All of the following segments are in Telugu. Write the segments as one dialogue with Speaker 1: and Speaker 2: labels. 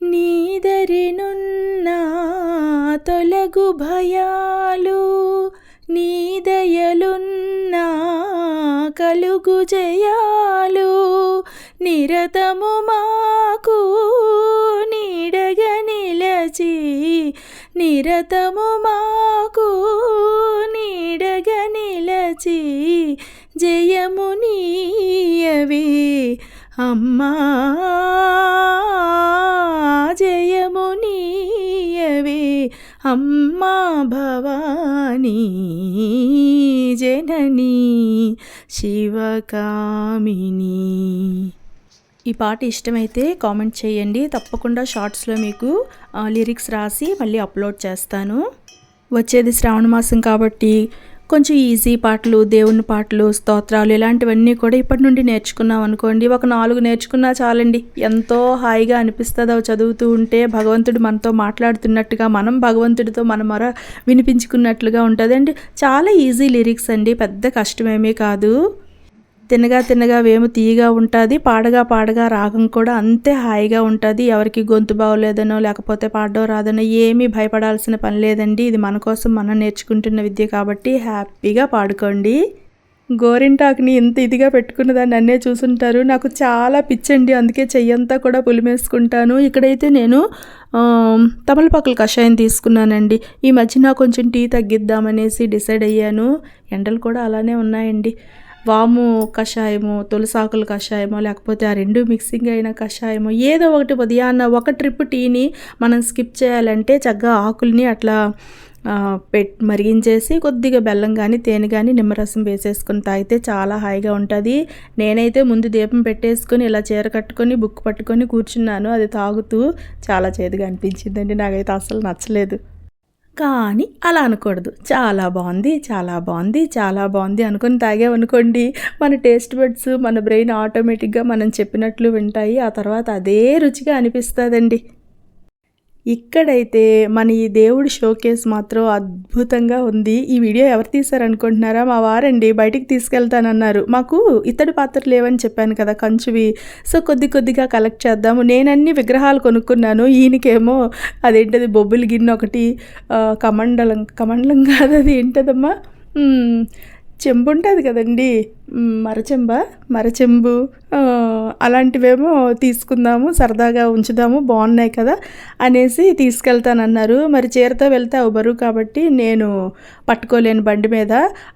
Speaker 1: నీదరినున్నా తొలగు భయాలు నీదయలున్నా కలుగు జయాలు నిరతము మాకు నీడగ నిలచి నిరతము మాకు నీడగ నిలచి జయము నీయవే అమ్మా. శివకామిని. ఈ పాట ఇష్టమైతే కామెంట్ చేయండి. తప్పకుండా షార్ట్స్లో మీకు లిరిక్స్ రాసి మళ్ళీ అప్లోడ్ చేస్తాను. వచ్చేది శ్రావణ మాసం కాబట్టి కొంచెం ఈజీ పాటలు దేవుని పాటలు స్తోత్రాలు ఇలాంటివన్నీ కూడా ఇప్పటి నుండి నేర్చుకున్నాం అనుకోండి. ఒక నాలుగు నేర్చుకున్నా చాలండి. ఎంతో హాయిగా అనిపిస్తుంది అవి చదువుతూ ఉంటే. భగవంతుడు మనతో మాట్లాడుతున్నట్టుగా మనం భగవంతుడితో మన మొర వినిపించుకున్నట్లుగా ఉంటుంది అండి చాలా ఈజీ లిరిక్స్ అండి. పెద్ద కష్టమేమీ కాదు. తినగా తినగా వేము తీయగా ఉంటుంది పాడగా పాడగా రాగం కూడా అంతే హాయిగా ఉంటుంది. ఎవరికి గొంతు బాగోలేదనో లేకపోతే పాడడం రాదనో ఏమీ భయపడాల్సిన పని లేదండి. ఇది మన కోసం మనం నేర్చుకుంటున్న విద్య కాబట్టి హ్యాపీగా పాడుకోండి. గోరింటాకుని ఇంత ఇదిగా పెట్టుకున్న దాన్ని అన్నే చూసుంటారు. నాకు చాలా పిచ్చండి. అందుకే చెయ్యంతా కూడా పులిమేసుకుంటాను. ఇక్కడైతే నేను తమలపాకుల కషాయం తీసుకున్నానండి. ఈ మధ్యన కొంచెం టీ తగ్గిద్దామనేసి డిసైడ్ అయ్యాను. ఎండలు కూడా అలానే ఉన్నాయండి. వాము కషాయము తులసాకుల కషాయమో లేకపోతే ఆ రెండు మిక్సింగ్ అయిన కషాయమో ఏదో ఒకటి ఉదయాన్న ఒక ట్రిప్ టీని మనం స్కిప్ చేయాలంటే చక్కగా ఆకుల్ని అట్లా పెట్ మరిగించేసి కొద్దిగా బెల్లం కానీ తేనె కానీ నిమ్మరసం వేసేసుకొని తాగితే చాలా హాయిగా ఉంటుంది. నేనైతే ముందు దీపం పెట్టేసుకొని ఇలా చీర కట్టుకొని బుక్ పట్టుకొని కూర్చున్నాను. అది తాగుతూ చాలా చేదుగా అనిపించిందండి. నాకైతే అసలు నచ్చలేదు. కానీ అలా అనకూడదు. చాలా బాగుంది చాలా బాగుంది చాలా బాగుంది అనుకొని తాగామనుకోండి. మన టేస్ట్ బడ్స్ మన బ్రెయిన్ ఆటోమేటిక్గా మనం చెప్పినట్లు వింటాయి. ఆ తర్వాత అదే రుచిగా అనిపిస్తుందండి. ఇక్కడైతే మన ఈ దేవుడి షోకేస్ మాత్రం అద్భుతంగా ఉంది. ఈ వీడియో ఎవరు తీశారనుకుంటున్నారా? మా వారండి బయటికి తీసుకెళ్తానన్నారు. మాకు ఇత్తడి పాత్రలు లేవని చెప్పాను కదా కంచువి. సో కొద్ది కొద్దిగా కలెక్ట్ చేద్దాము. నేనన్ని విగ్రహాలు కొనుక్కున్నాను. ఈయనకేమో అదేంటది? బొబ్బిలి గిన్నె ఒకటి కమండలం కమండలం కాదు అది ఏంటదమ్మా? చెంబు ఉంటుంది కదండి మరచెంబ మరచెంబు అలాంటివేమో తీసుకుందాము సరదాగా ఉంచుదాము బాగున్నాయి కదా అనేసి తీసుకెళ్తానన్నారు. మరి చీరతో వెళ్తే అవ్వరు కాబట్టి నేను పట్టుకోలేను బండి మీద.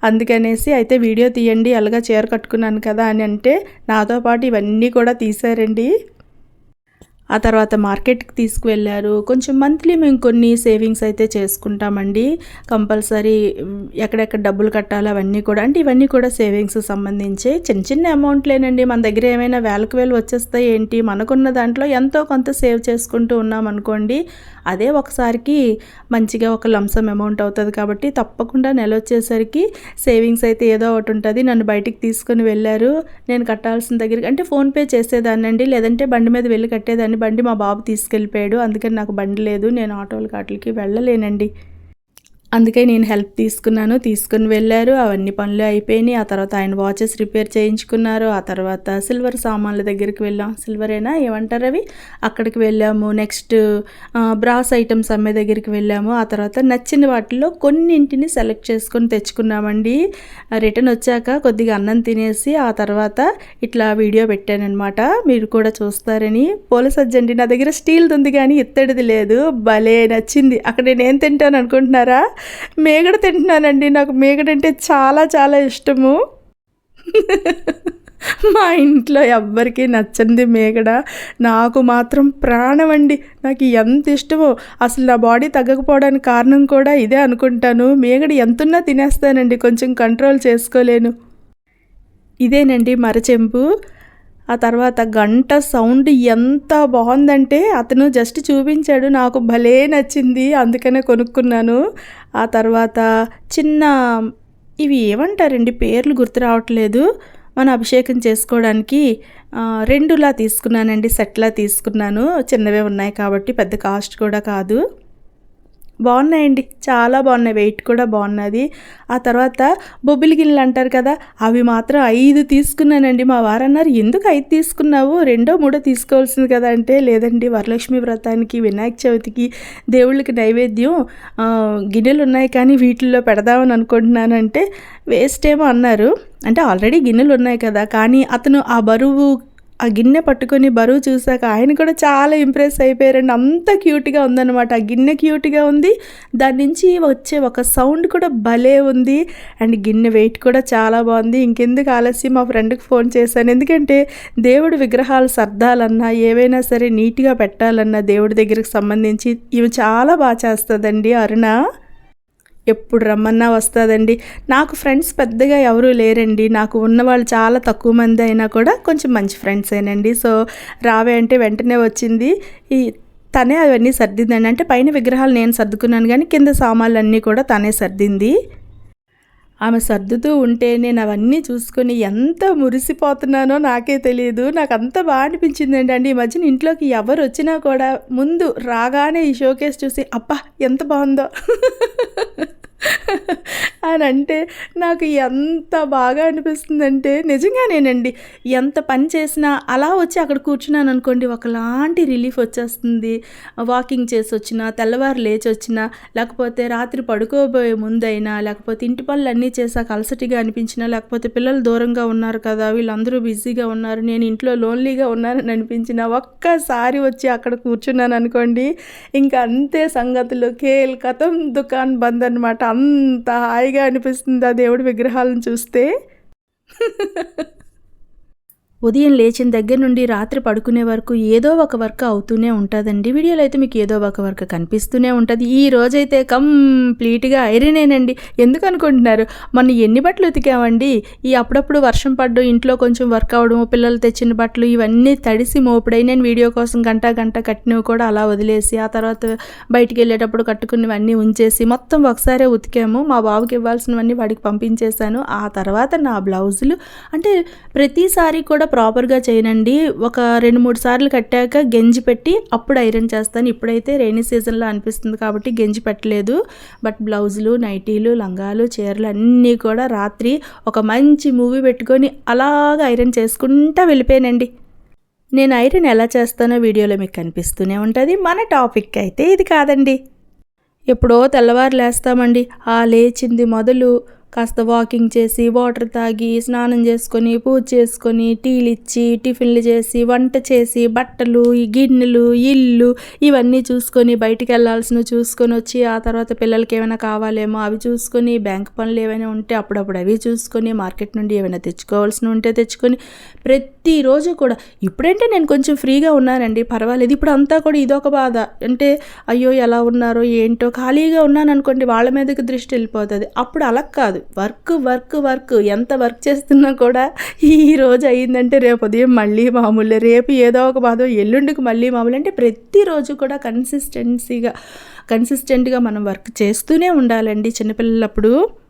Speaker 1: అందుకనేసి అయితే వీడియో తీయండి అలాగా చీర కట్టుకున్నాను కదా అని అంటే నాతో పాటు ఇవన్నీ కూడా తీశారండి. ఆ తర్వాత మార్కెట్కి తీసుకువెళ్ళారు. కొంచెం మంత్లీ మేము కొన్ని సేవింగ్స్ అయితే చేసుకుంటామండి. కంపల్సరీ ఎక్కడెక్కడ డబ్బులు కట్టాలి అవన్నీ కూడా అంటే ఇవన్నీ కూడా సేవింగ్స్ సంబంధించి చిన్న చిన్న అమౌంట్లేనండి. మన దగ్గర ఏమైనా వేలకు వేలు వచ్చేస్తాయి ఏంటి? మనకున్న దాంట్లో ఎంతో కొంత సేవ్ చేసుకుంటూ ఉన్నాం అనుకోండి అదే ఒకసారికి మంచిగా ఒక లంసం అమౌంట్ అవుతుంది కాబట్టి తప్పకుండా నెల వచ్చేసరికి సేవింగ్స్ అయితే ఏదో ఒకటి ఉంటుంది. నన్ను బయటికి తీసుకుని వెళ్ళారు. నేను కట్టాల్సిన దగ్గరికి అంటే ఫోన్పే చేసేదాన్నండి. లేదంటే బండి మీద వెళ్ళి కట్టేదాన్ని బండి మా బాబు తీసుకెళ్ళిపోయాడు. అందుకని నాకు బండి లేదు. నేను ఆటోలకి వాటికి వెళ్ళలేనండి. అందుకే నేను హెల్ప్ తీసుకున్నాను తీసుకుని వెళ్ళారు. అవన్నీ పనులు అయిపోయినాయి. ఆ తర్వాత ఆయన వాచెస్ రిపేర్ చేయించుకున్నారు. ఆ తర్వాత సిల్వర్ సామాన్ల దగ్గరికి వెళ్ళాం. సిల్వరేనా ఏమంటారు అవి? అక్కడికి వెళ్ళాము. నెక్స్ట్ బ్రాస్ ఐటమ్స్ అమ్మే దగ్గరికి వెళ్ళాము. ఆ తర్వాత నచ్చిన వాటిలో కొన్నింటిని సెలెక్ట్ చేసుకొని తెచ్చుకున్నామండి. రిటర్న్ వచ్చాక కొద్దిగా అన్నం తినేసి ఆ తర్వాత ఇట్లా వీడియో పెట్టానమాట మీరు కూడా చూస్తారని. పూల సజ్జండి నా దగ్గర స్టీల్ది ఉంది కానీ ఇత్తడిది లేదు. భలే నచ్చింది. అక్కడ నేను ఏం తింటాను అనుకుంటున్నారా? మేగడ తింటున్నానండి. నాకు మేగడంటే చాలా చాలా ఇష్టము. మా ఇంట్లో ఎవ్వరికీ నచ్చంది మేగడ. నాకు మాత్రం ప్రాణం అండి. నాకు ఎంత ఇష్టమో. అసలు నా బాడీ తగ్గకపోవడానికి కారణం కూడా ఇదే అనుకుంటాను. మేగడ ఎంతున్నా తినేస్తానండి. కొంచెం కంట్రోల్ చేసుకోలేను. ఇదేనండి మరచెంపు. ఆ తర్వాత గంట సౌండ్ ఎంత బాగుందంటే అతను జస్ట్ చూపించాడు నాకు భలే నచ్చింది అందుకనే కొనుక్కున్నాను. ఆ తర్వాత చిన్న ఇవి ఏమంటారండి? పేర్లు గుర్తు రావట్లేదు. మన అభిషేకం చేసుకోవడానికి రెండులా తీసుకున్నానండి సెట్లా తీసుకున్నాను. చిన్నవే ఉన్నాయి కాబట్టి పెద్ద కాస్ట్ కూడా కాదు. బాగున్నాయండి. చాలా బాగున్నాయి. వెయిట్ కూడా బాగున్నది. ఆ తర్వాత బొబ్బిలి గిన్నెలు అంటారు కదా అవి మాత్రం ఐదు తీసుకున్నానండి. మా వారు అన్నారు ఎందుకు ఐదు తీసుకున్నావు? రెండో మూడో తీసుకోవాల్సింది కదా అంటే లేదండి వరలక్ష్మి వ్రతానికి వినాయక చవితికి దేవుళ్ళకి నైవేద్యం గిన్నెలు ఉన్నాయి కానీ వీటిల్లో పెడదామని అనుకుంటున్నానంటే వేస్ట్ ఏమో అన్నారు. అంటే ఆల్రెడీ గిన్నెలు ఉన్నాయి కదా కానీ అతను ఆ బరువు ఆ గిన్నె పట్టుకొని బరువు చూసాక ఆయన కూడా చాలా ఇంప్రెస్ అయిపోయారండి. అంత క్యూట్గా ఉందన్నమాట. ఆ గిన్నె క్యూట్గా ఉంది. దాని నుంచి వచ్చే ఒక సౌండ్ కూడా భలే ఉంది. అండ్ గిన్నె వెయిట్ కూడా చాలా బాగుంది. ఇంకెందుకు ఆలస్యం? మా ఫ్రెండ్కి ఫోన్ చేశాను. ఎందుకంటే దేవుడు విగ్రహాలు సర్దాలన్నా ఏవైనా సరే నీట్గా పెట్టాలన్నా దేవుడి దగ్గరికి సంబంధించి ఇవి చాలా బాగా చేస్తుందండి అరుణ. ఎప్పుడు రమ్మన్నా వస్తుందండి. నాకు ఫ్రెండ్స్ పెద్దగా ఎవరూ లేరండి. నాకు ఉన్నవాళ్ళు చాలా తక్కువ మంది అయినా కూడా కొంచెం మంచి ఫ్రెండ్స్ ఏనండి. సో రావే అంటే వెంటనే వచ్చింది. ఈ తనే అవన్నీ సర్దిందండి. అంటే పైన విగ్రహాలు నేను సర్దుకున్నాను కానీ కింద సామాన్లు అన్నీ కూడా తనే సర్దింది. ఆమె సర్దుతూ ఉంటే నేను అవన్నీ చూసుకొని ఎంత మురిసిపోతున్నానో నాకే తెలియదు నాకు అంత బాగా అనిపించింది అండి. ఈ మధ్యన ఇంట్లోకి ఎవరు వచ్చినా కూడా ముందు రాగానే ఈ షోకేస్ చూసి అబ్బా ఎంత బాగుందో. అని అంటే నాకు ఎంత బాగా అనిపిస్తుందంటే నిజంగానేనండి ఎంత పని చేసినా అలా వచ్చి అక్కడ కూర్చున్నాను అనుకోండి ఒకలాంటి రిలీఫ్ వచ్చేస్తుంది. వాకింగ్ చేసి వచ్చినా తెల్లవారు లేచి వచ్చినా లేకపోతే రాత్రి పడుకోబోయే ముందైనా లేకపోతే ఇంటి పనులు అన్నీ చేసాక అలసటిగా అనిపించినా లేకపోతే పిల్లలు దూరంగా ఉన్నారు కదా వీళ్ళందరూ బిజీగా ఉన్నారు నేను ఇంట్లో లోన్లీగా ఉన్నానని అనిపించిన ఒక్కసారి వచ్చి అక్కడ కూర్చున్నాను అనుకోండి ఇంకా అంతే సంగతులు. కేల్ కథం దుకాన్ బంద్ అనమాట అంత హాయిగా అనిపిస్తుంది ఆ దేవుడి విగ్రహాలను చూస్తే. ఉదయం లేచిన దగ్గర నుండి రాత్రి పడుకునే వరకు ఏదో ఒక వర్క్ అవుతూనే ఉంటుందండి. వీడియోలో అయితే మీకు ఏదో ఒక వర్క్ కనిపిస్తూనే ఉంటుంది. ఈ రోజైతే కంప్లీట్గా ఐరనేనండి. ఎందుకు అనుకుంటున్నారు మొన్న ఎన్ని బట్టలు ఉతికామండి? ఈ అప్పుడప్పుడు వర్షం పడ్డం ఇంట్లో కొంచెం వర్క్ అవడం పిల్లలు తెచ్చిన బట్టలు ఇవన్నీ తడిసి మోపుడై నేను వీడియో కోసం గంట గంట కట్టినవి కూడా అలా వదిలేసి ఆ తర్వాత బయటికి వెళ్ళేటప్పుడు కట్టుకున్నవన్నీ ఉంచేసి మొత్తం ఒకసారే ఉతికాము. మా బాబుకి ఇవ్వాల్సినవన్నీ వాడికి పంపించేశాను. ఆ తర్వాత నా బ్లౌజులు అంటే ప్రతిసారి కూడా ప్రాపర్గా చేయనండి. ఒక రెండు మూడు సార్లు కట్టాక గెంజి పెట్టి అప్పుడు ఐరన్ చేస్తాను. ఇప్పుడైతే రైనీ సీజన్లో అనిపిస్తుంది కాబట్టి గెంజి పెట్టలేదు. బట్ బ్లౌజులు నైటీలు లంగాలు చీరలు అన్నీ కూడా రాత్రి ఒక మంచి మూవీ పెట్టుకొని అలాగ ఐరన్ చేసుకుంటా వెళ్ళిపోయానండి. నేను ఐరన్ ఎలా చేస్తానో వీడియోలో మీకు కనిపిస్తూనే ఉంటుంది. మన టాపిక్ అయితే ఇది కాదండి. ఎప్పుడో తెల్లవారు లేస్తామండి ఆ లేచింది మొదలు కాస్త వాకింగ్ చేసి వాటర్ తాగి స్నానం చేసుకొని పూజ చేసుకొని టీలు ఇచ్చి టిఫిన్లు చేసి వంట చేసి బట్టలు గిన్నెలు ఇల్లు ఇవన్నీ చూసుకొని బయటికి వెళ్ళాల్సినవి చూసుకొని వచ్చి ఆ తర్వాత పిల్లలకి ఏమైనా కావాలేమో అవి చూసుకొని బ్యాంక్ పనులు ఏమైనా ఉంటే అప్పుడప్పుడు అవి చూసుకొని మార్కెట్ నుండి ఏమైనా తెచ్చుకోవాల్సిన ఉంటే తెచ్చుకొని ప్రతిరోజు కూడా. ఇప్పుడంటే నేను కొంచెం ఫ్రీగా ఉన్నానండి పర్వాలేదు. ఇప్పుడు అంతా కూడా ఇదొక బాధ. అంటే అయ్యో ఎలా ఉన్నారో ఏంటో ఖాళీగా ఉన్నాను అనుకోండి వాళ్ళ మీదకి దృష్టి వెళ్ళిపోతుంది. అప్పుడు అలా కాదు. Work work work. ఎంత వర్క్ చేస్తున్నా కూడా ఈ రోజు అయ్యిందంటే రేపు ఉదయం మళ్ళీ మామూలు. రేపు ఏదో ఒక బాధ ఎల్లుండికి మళ్ళీ మామూలు. అంటే ప్రతిరోజు కూడా కన్సిస్టెన్సీగా కన్సిస్టెంట్గా మనం వర్క్ చేస్తూనే ఉండాలండి చిన్నపిల్లలప్పుడు.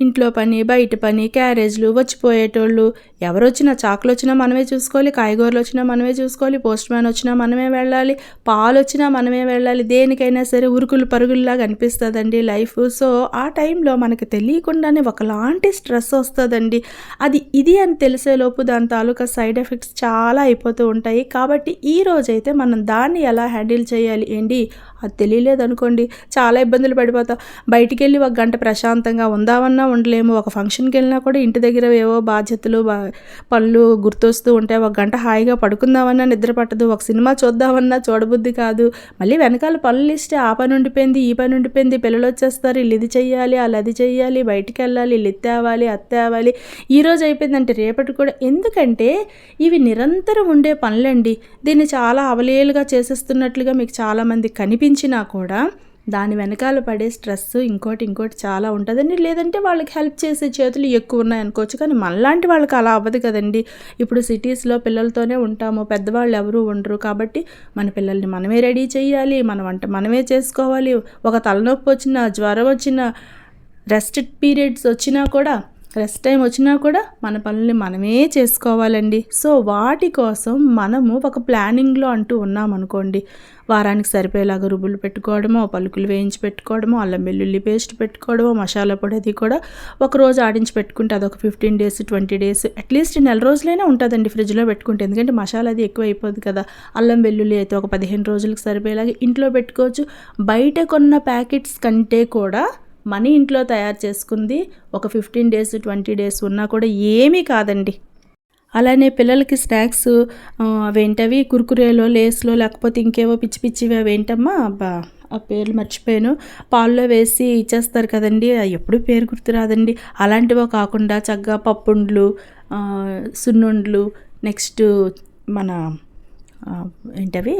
Speaker 1: ఇంట్లో పని బయట పని క్యారేజ్లు వచ్చిపోయేటోళ్ళు. ఎవరొచ్చినా చాకులు వచ్చినా మనమే చూసుకోవాలి కాయగూరలు వచ్చినా మనమే చూసుకోవాలి పోస్ట్ మ్యాన్ వచ్చినా మనమే వెళ్ళాలి పాలు వచ్చినా మనమే వెళ్ళాలి. దేనికైనా సరే ఉరుకులు పరుగుల్లాగా అనిపిస్తుందండి లైఫ్. సో ఆ టైంలో మనకు తెలియకుండానే ఒకలాంటి స్ట్రెస్ వస్తుందండి. అది ఇది అని తెలిసేలోపు దాని తాలూకా సైడ్ ఎఫెక్ట్స్ చాలా అయిపోతూ ఉంటాయి. కాబట్టి ఈ రోజైతే మనం దాన్ని ఎలా హ్యాండిల్ చేయాలి ఏంటి? అది తెలియలేదనుకోండి. చాలా ఇబ్బందులు పడిపోతాం. బయటికి వెళ్ళి ఒక గంట ప్రశాంతంగా ఉందామన్నా ఉండలేము. ఒక ఫంక్షన్కి వెళ్ళినా కూడా ఇంటి దగ్గర ఏవో బాధ్యతలు బా పనులు గుర్తొస్తూ ఉంటాయి ఒక గంట హాయిగా పడుకుందామన్నా నిద్ర పట్టదు. ఒక సినిమా చూద్దామన్నా చూడబుద్ధి కాదు. మళ్ళీ వెనకాల పనులు ఇస్తే ఆ పని ఉండిపోయింది ఈ పని ఉండిపోయింది పిల్లలు వచ్చేస్తారు వీళ్ళు ఇది చెయ్యాలి వాళ్ళు అది చెయ్యాలి బయటికి వెళ్ళాలి వీళ్ళు ఇది తేవాలి అది ఈ రోజు అయిపోయిందంటే రేపటి కూడా. ఎందుకంటే ఇవి నిరంతరం ఉండే పనులండి. దీన్ని చాలా అవలేలుగా చేసేస్తున్నట్లుగా మీకు చాలామంది కనిపించినా కూడా దాని వెనకాల పడే స్ట్రెస్ ఇంకోటి ఇంకోటి చాలా ఉంటుందండి. లేదంటే వాళ్ళకి హెల్ప్ చేసే చేతులు ఎక్కువ ఉన్నాయి అనుకోవచ్చు. కానీ మనలాంటి వాళ్ళకి అలా అవ్వదు కదండి. ఇప్పుడు సిటీస్లో పిల్లలతోనే ఉంటాము. పెద్దవాళ్ళు ఎవరు ఉండరు. కాబట్టి మన పిల్లల్ని మనమే రెడీ చేయాలి. మన వంట మనమే చేసుకోవాలి. ఒక తలనొప్పి వచ్చినా జ్వరం వచ్చినా రెస్ట్ పీరియడ్స్ వచ్చినా కూడా రెస్ట్ టైం వచ్చినా కూడా మన పనుల్ని మనమే చేసుకోవాలండి. సో వాటి కోసం మనము ఒక ప్లానింగ్లో అంటూ ఉన్నామనుకోండి వారానికి సరిపోయేలాగా రుబ్బులు పెట్టుకోవడమో పలుకులు వేయించి పెట్టుకోవడమో అల్లం వెల్లుల్లి పేస్ట్ పెట్టుకోవడమో మసాలా పొడి అది కూడా ఒక రోజు ఆడించి పెట్టుకుంటే అదొక fifteen days twenty days at least నెల రోజులైనా ఉంటుందండి ఫ్రిడ్జ్లో పెట్టుకుంటే. ఎందుకంటే మసాలా అది ఎక్కువ అయిపోద్ది కదా. అల్లం వెల్లుల్లి అయితే ఒక పదిహేను రోజులకు సరిపోయేలాగా ఇంట్లో పెట్టుకోవచ్చు. బయట కొన్న ప్యాకెట్స్ కంటే కూడా మనీ ఇంట్లో తయారు చేసుకుంది. ఒక ఫిఫ్టీన్ డేస్ ట్వంటీ డేస్ ఉన్నా కూడా ఏమీ కాదండి. అలానే పిల్లలకి స్నాక్స్ అవేంటవి? కుర్కురేలో లేస్లో లేకపోతే ఇంకేవో పిచ్చి పిచ్చివి అవేంటమ్మా అబ్బా ఆ పేర్లు మర్చిపోయాను. పాల్లో వేసి ఇచ్చేస్తారు కదండి. ఎప్పుడు పేరు గుర్తురాదండి అలాంటివో కాకుండా చక్కగా పప్పుండ్లు సున్నుండ్లు నెక్స్ట్ మన ఏంటవి?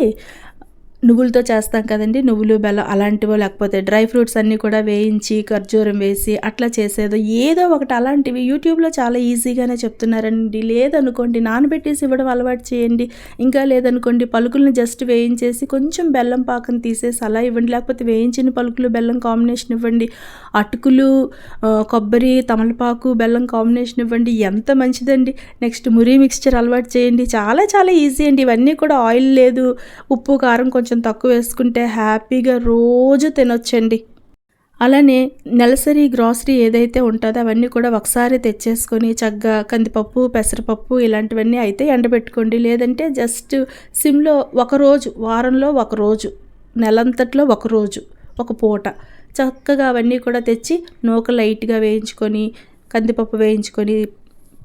Speaker 1: నువ్వులతో చేస్తాం కదండి. నువ్వులు బెల్లం అలాంటివో లేకపోతే డ్రై ఫ్రూట్స్ అన్నీ కూడా వేయించి ఖర్జూరం వేసి అట్లా చేసేదో ఏదో ఒకటి అలాంటివి యూట్యూబ్లో చాలా ఈజీగానే చెప్తున్నారండి. లేదనుకోండి నానబెట్టేసి ఇవ్వడం అలవాటు చేయండి. ఇంకా లేదనుకోండి పలుకులను జస్ట్ వేయించేసి కొంచెం బెల్లం పాకం తీసేసి అలా ఇవ్వండి. లేకపోతే వేయించిన పలుకులు బెల్లం కాంబినేషన్ ఇవ్వండి. అటుకులు కొబ్బరి తమలపాకు బెల్లం కాంబినేషన్ ఇవ్వండి. ఎంత మంచిదండి. నెక్స్ట్ మురి మిక్స్చర్ అలవాటు చేయండి. చాలా చాలా ఈజీ అండి. ఇవన్నీ కూడా ఆయిల్ లేదు. ఉప్పు కారం కొంచెం కొంచెం తక్కువ వేసుకుంటే హ్యాపీగా రోజు తినొచ్చండి. అలానే నెలసరి గ్రాసరీ ఏదైతే ఉంటుందో అవన్నీ కూడా ఒకసారి తెచ్చేసుకొని చక్కగా కందిపప్పు పెసరపప్పు ఇలాంటివన్నీ అయితే ఎండబెట్టుకోండి. లేదంటే జస్ట్ సిమ్లో ఒకరోజు వారంలో ఒకరోజు నెలంతట్లో ఒకరోజు ఒక పూట చక్కగా అవన్నీ కూడా తెచ్చి నూక లైట్గా వేయించుకొని కందిపప్పు వేయించుకొని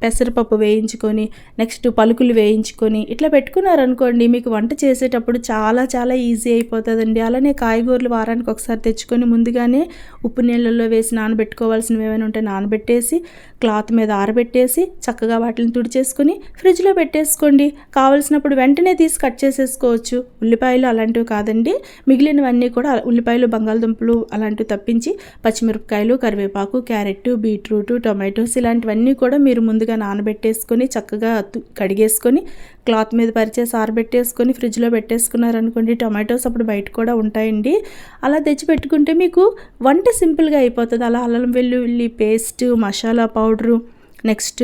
Speaker 1: పెసరపప్పు వేయించుకొని నెక్స్ట్ పలుకులు వేయించుకొని ఇట్లా పెట్టుకున్నారనుకోండి మీకు వంట చేసేటప్పుడు చాలా చాలా ఈజీ అయిపోతుందండి. అలానే కాయగూరలు వారానికి ఒకసారి తెచ్చుకొని ముందుగానే ఉప్పు నీళ్ళల్లో వేసి నానబెట్టుకోవాల్సినవి ఏమైనా ఉంటే నానబెట్టేసి క్లాత్ మీద ఆరబెట్టేసి చక్కగా వాటిని తుడిచేసుకొని ఫ్రిడ్జ్లో పెట్టేసుకోండి. కావలసినప్పుడు వెంటనే తీసి కట్ చేసేసుకోవచ్చు. ఉల్లిపాయలు అలాంటివి కాదండి. మిగిలినవన్నీ కూడా ఉల్లిపాయలు బంగాళదుంపలు అలాంటివి తప్పించి పచ్చిమిరపకాయలు కరివేపాకు క్యారెట్ బీట్రూట్ టొమాటోస్ ఇలాంటివన్నీ కూడా మీరు ముందుగా మంచిగా నానబెట్టేసుకొని చక్కగా కడిగేసుకొని క్లాత్ మీద పరిచేసి ఆరబెట్టేసుకొని ఫ్రిడ్జ్లో పెట్టేసుకున్నారనుకోండి టొమాటోస్ అప్పుడు బయట కూడా ఉంటాయండి. అలా తెచ్చి పెట్టుకుంటే మీకు వంట సింపుల్గా అయిపోతుంది. అలా అల్లం వెల్లుల్లి పేస్ట్ మసాలా పౌడరు నెక్స్ట్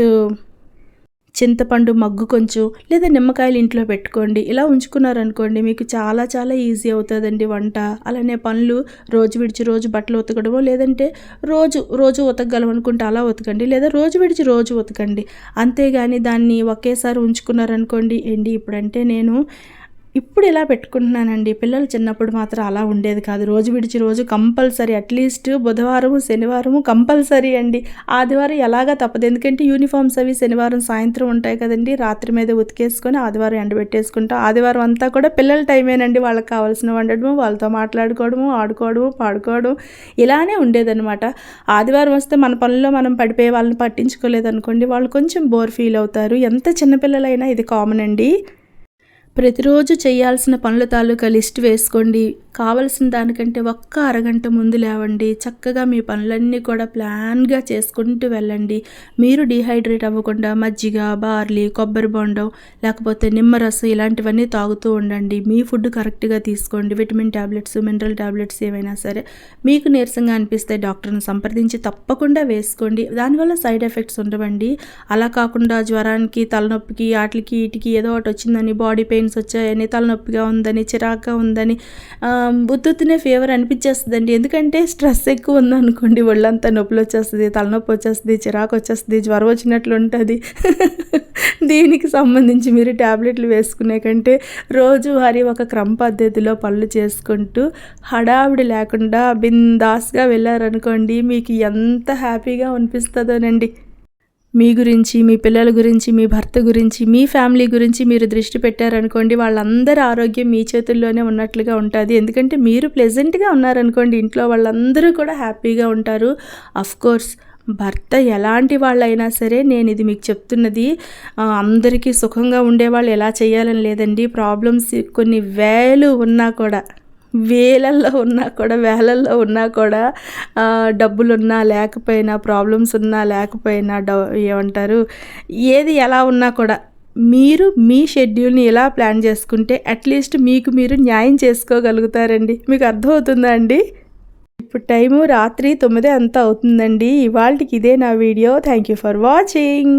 Speaker 1: చింతపండు మగ్గు కొంచెం లేదా నిమ్మకాయలు ఇంట్లో పెట్టుకోండి. ఇలా ఉంచుకున్నారనుకోండి మీకు చాలా చాలా ఈజీ అవుతుందండి వంట. అలానే పనులు రోజు విడిచి రోజు బట్టలు ఉతకడమో లేదంటే రోజు రోజు ఉతకగలం అనుకుంటే అలా ఉతకండి లేదా రోజు విడిచి రోజు ఉతకండి. అంతేగాని దాన్ని ఒకేసారి ఉంచుకున్నారనుకోండి ఏంటి ఇప్పుడంటే నేను ఇప్పుడు ఇలా పెట్టుకుంటున్నానండి? పిల్లలు చిన్నప్పుడు మాత్రం అలా ఉండేది కాదు. రోజు విడిచి రోజు కంపల్సరీ అట్లీస్ట్ బుధవారం శనివారము కంపల్సరీ అండి. ఆదివారం ఎలాగా తప్పదు. ఎందుకంటే యూనిఫామ్స్ అవి శనివారం సాయంత్రం ఉంటాయి కదండి. రాత్రి మీద ఉతికేసుకొని ఆదివారం ఎండబెట్టేసుకుంటాం. ఆదివారం అంతా కూడా పిల్లల టైమేనండి. వాళ్ళకి కావాల్సిన వండడము వాళ్ళతో మాట్లాడుకోవడము ఆడుకోవడము పాడుకోవడం ఇలానే ఉండేదన్నమాట. ఆదివారం వస్తే మన పనుల్లో మనం పడిపోయే వాళ్ళని పట్టించుకోలేదనుకోండి వాళ్ళు కొంచెం బోర్ ఫీల్ అవుతారు. ఎంత చిన్నపిల్లలైనా ఇది కామన్ అండి. ప్రతిరోజు చేయాల్సిన పనుల తాలూకా లిస్ట్ వేసుకోండి. కావలసిన దానికంటే ఒక్క అరగంట ముందు లేవండి. చక్కగా మీ పనులన్నీ కూడా ప్లాన్గా చేసుకుంటూ వెళ్ళండి. మీరు డిహైడ్రేట్ అవ్వకుండా మజ్జిగ బార్లీ కొబ్బరి బొండం లేకపోతే నిమ్మరసం ఇలాంటివన్నీ తాగుతూ ఉండండి. మీ ఫుడ్ కరెక్ట్గా తీసుకోండి. విటమిన్ ట్యాబ్లెట్స్ మినరల్ ట్యాబ్లెట్స్ ఏవైనా సరే మీకు నీరసంగా అనిపిస్తే డాక్టర్ని సంప్రదించి తప్పకుండా వేసుకోండి. దానివల్ల సైడ్ ఎఫెక్ట్స్ ఉండవండి. అలా కాకుండా జ్వరానికి తలనొప్పికి వాటికి వీటికి ఏదో ఒకటి వచ్చిందని బాడీ పెయిన్స్ వచ్చాయని తలనొప్పిగా ఉందని చిరాగ్గా ఉందని బుద్ధునే ఫీవర్ అనిపించేస్తుందండి. ఎందుకంటే స్ట్రెస్ ఎక్కువ ఉందనుకోండి ఒళ్ళంతా నొప్పులు వచ్చేస్తుంది తలనొప్పి వచ్చేస్తుంది చిరాకు వచ్చేస్తుంది జ్వరం వచ్చినట్లు ఉంటుంది. దీనికి సంబంధించి మీరు ట్యాబ్లెట్లు వేసుకునే కంటే రోజువారీ ఒక క్రమ పద్ధతిలో పనులు చేసుకుంటూ హడావిడి లేకుండా బిందాస్గా వెళ్ళారనుకోండి మీకు ఎంత హ్యాపీగా అనిపిస్తుందోనండి. మీ గురించి మీ పిల్లల గురించి మీ భర్త గురించి మీ ఫ్యామిలీ గురించి మీరు దృష్టి పెట్టారనుకోండి వాళ్ళందరి ఆరోగ్యం మీ చేతుల్లోనే ఉన్నట్లుగా ఉంటుంది. ఎందుకంటే మీరు ప్లెజెంట్గా ఉన్నారనుకోండి ఇంట్లో వాళ్ళందరూ కూడా హ్యాపీగా ఉంటారు. కోర్స్ భర్త ఎలాంటి వాళ్ళైనా సరే నేను ఇది మీకు చెప్తున్నది అందరికీ సుఖంగా ఉండేవాళ్ళు ఎలా చేయాలని లేదండి. ప్రాబ్లమ్స్ కొన్ని వేలు ఉన్నా కూడా వేలల్లో ఉన్నా కూడా వేలల్లో ఉన్నా కూడా డబ్బులున్నా లేకపోయినా ప్రాబ్లమ్స్ ఉన్నా లేకపోయినా డ ఏమంటారు ఏది ఎలా ఉన్నా కూడా మీరు మీ షెడ్యూల్ని ఎలా ప్లాన్ చేసుకుంటే అట్లీస్ట్ మీకు మీరు న్యాయం చేసుకోగలుగుతారండి. మీకు అర్థమవుతుందా అండి? ఇప్పుడు టైము రాత్రి తొమ్మిది అంతా అవుతుందండి. ఇవాళకి ఇదే నా video. Thank you for watching